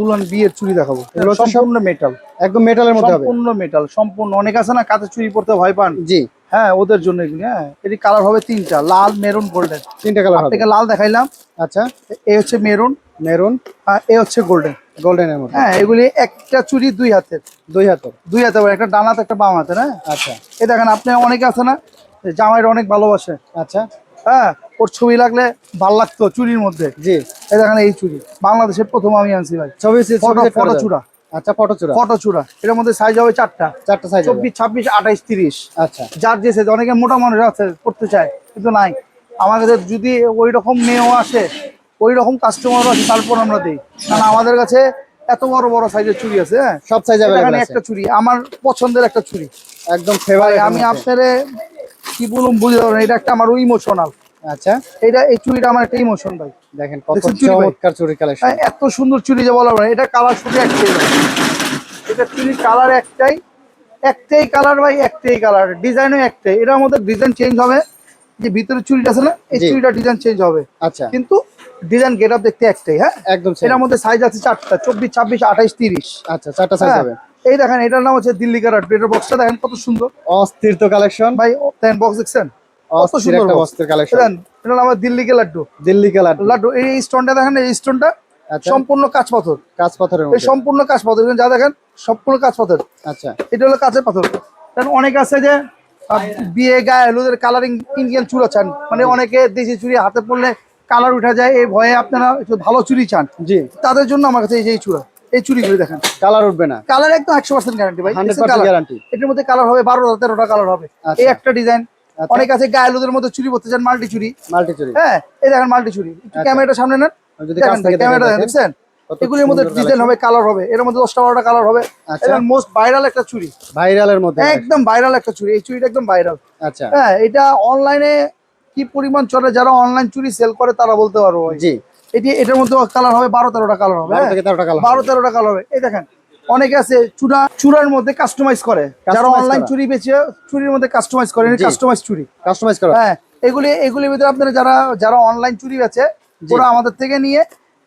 দুলান বিয়ের চুড়ি দেখাবো। এগুলো হচ্ছে সম্পূর্ণ মেটাল একদম মেটালের মধ্যে হবে। সম্পূর্ণ মেটাল সম্পূর্ণ। অনেক আছে না কাতে চুরি পড়তে ভয় পান? জি। হ্যাঁ ওদের জন্য এগুলি হ্যাঁ। এটি কালার হবে তিনটা লাল মেরুন গোল্ডেন তিনটা কালার থেকে লাল দেখাইলাম। আচ্ছা। এ হচ্ছে মেরুন মেরুন আর এ হচ্ছে গোল্ডেন গোল্ডেনের মধ্যে। হ্যাঁ এগুলি একটা চুরি দুই হাতের। দুই হাতের। দুই হাতে একটা ডান হাতে একটা বাম হাতে হ্যাঁ আচ্ছা। এই দেখেন আপনি অনেকে আছে না জামাইরা অনেক ভালোবাসে। আচ্ছা। হ্যাঁ ওর ছবি লাগলে ভালো লাগতো চুরির মধ্যে। জি। এই দেখেন এই চুরি। বাংলাদেশের প্রথম আমি আনছি ভাই। ছবি ফটো চূড়া আচ্ছা ফটো ফটো এটার মধ্যে সাইজ হবে চারটা। চারটা সাইজ ছাব্বিশ তিরিশ। আচ্ছা। যার যে অনেকে মোটা মানুষ আছে করতে চায় কিন্তু নাই। আমার যদি ওই রকম মেয়েও আসে ওই রকম তারপর আমরা দিই। আমাদের কাছে এত বড় বড় সাইজের আছে হ্যাঁ? সব সাইজ এখানে একটা চুড়ি আমার পছন্দের একটা ছুরি একদম ফেভারিট আমি আপনার কি বলুন বুঝতে পারবেন এটা একটা আমার ইমোশনাল আচ্ছা এটা এই চুরিটা আমার একটা ইমোশন ভাই। দেখেন কত চুড়ি কালেকশন হ্যাঁ, এত সুন্দর যে বলা এটা কালার শুধু একটাই ভাই। এটা কালার একটাই একটাই কালার ভাই একটাই কালার ডিজাইনও একটাই। এটার মধ্যে ডিজাইন চেঞ্জ হবে। যে ভিতরে চুরিটা আছে না এই জি। চুরিটা ডিজাইন চেঞ্জ হবে। আচ্ছা। কিন্তু ডিজাইন গেট আপ দেখতে একটাই হ্যাঁ? একদম। এটার মধ্যে সাইজ আছে চারটা চব্বিশ ছাব্বিশ আঠাইশ তিরিশ। আচ্ছা চারটা সাইজ হ্যাঁ, হবে। এই দেখেন এটার নাম হচ্ছে দিল্লি কারাট এটার বক্সটা দেখেন কত সুন্দর। অস্থির তো কালেকশন ভাই দেখেন বক্স দেখছেন? কত সুন্দর একটা কালেকশন এটা নাম দিল্লি কে লাড্ডু। দিল্লি কালার লাড্ডু এই স্টোনটা দেখেন এই স্টোনটা আচ্ছা। সম্পূর্ণ কাঁচ পাথর। কাঁচ পাথরের এই সম্পূর্ণ কাঁচ পাথর যা দেখেন সম্পূর্ণ কাঁচ পাথর। আচ্ছা। এটা হলো কাঁচের পাথর। কারণ অনেক আছে যে বিয়ে গায়ে হলুদের কালারিং ইন্ডিয়ান চুড়া চান মানে অনেকে দেশি চুড়ি হাতে পড়লে কালার উঠা যায় এই ভয়ে আপনারা একটু ভালো চুড়ি চান। জি। তাদের জন্য আমার কাছে এই যে এই চূড়া এই চুড়িগুলি দেখেন। কালার উঠবে না। কালার একদম একশো পার্সেন্ট গ্যারান্টি ভাই 100% colour। guarantee। এটার মধ্যে কালার হবে বারোটা তেরোটা কালার হবে। আচ্ছা। এই একটা ডিজাইন। অনেক আছে গায়ে হলুদের মধ্যে চুরি করতে চান মাল্টি চুরি। মাল্টি চুরি। হ্যাঁ এই দেখেন মাল্টি চুরি। একটু আচ্ছা। ক্যামেরাটা সামনে নেন। ক্যামেরাটা দেখছেন? এগুলির মধ্যে ডিজাইন হবে কালার হবে। এর মধ্যে দশটা বারোটা কালার হবে। আচ্ছা। মোস্ট ভাইরাল একটা চুরি। ভাইরালের মধ্যে। একদম ভাইরাল একটা চুরি। এই চুরিটা একদম ভাইরাল আচ্ছা। হ্যাঁ এটা অনলাইনে কি পরিমাণ চলে? যারা অনলাইন চুরি সেল করে তারা বলতে পারব। জি। এটি এটার মধ্যে কালার হবে বারো তেরোটা কালার হবে। বারো হ্যাঁ? তেরোটা কালার বারো তেরোটা কালার হবে। এই দেখেন অনেকে আছে চূড়া চূড়ার মধ্যে কাস্টমাইজ করে। যারা অনলাইন চুরি বেচে চুরির মধ্যে কাস্টমাইজ করে কাস্টমাইজ চুরি। কাস্টমাইজ করা। হ্যাঁ এগুলি এগুলির ভিতরে আপনারা যারা যারা অনলাইন চুরি বেচে। ওরা আমাদের থেকে নিয়ে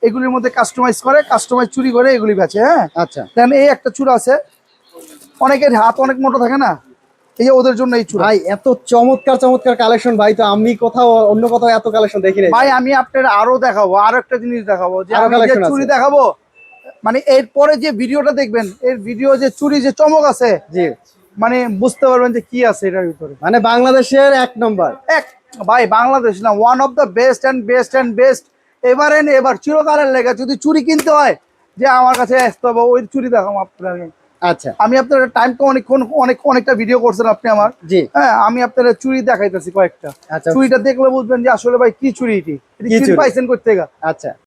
এগুলির মধ্যে কাস্টমাইজ করে কাস্টমাইজ চুরি করে এগুলি বেচে হ্যাঁ। আচ্ছা। দেন এই একটা চূড়া আছে। অনেকের হাত অনেক মোটা থাকে না? এই যে ওদের জন্য এই চূড়া। ভাই এত চমৎকার চমৎকার কালেকশন ভাই তো আমি কোথাও অন্য কোথাও এত কালেকশন দেখি নাই। ভাই আমি আপনার আরও দেখাবো আরও একটা জিনিস দেখাবো যে আরও আমি যে চুরি দেখাবো মানে এরপরে যে ভিডিওটা দেখবেন এর ভিডিও যে চুরি যে চমক আছে জি। মানে বুঝতে পারবেন যে কি আছে এটার ভিতরে। মানে বাংলাদেশের এক নম্বর। এক ভাই বাংলাদেশ না one of the best and best and best এবার এন এবার চিরকালের লেগে। যদি চুরি কিনতে হয় যে আমার কাছে আসতে হবে ওই চুরি দেখাবো আপনার আচ্ছা। আমি আপনার টাইম তো অনেকক্ষণ অনেক অনেকটা ভিডিও করছেন আপনি আমার। জি। হ্যাঁ আমি আপনার চুরি দেখাইতেছি কয়েকটা। আচ্ছা। চুরিটা দেখলে বুঝবেন যে আসলে ভাই কি চুরি এটি? পাইছেন করতে আচ্ছা।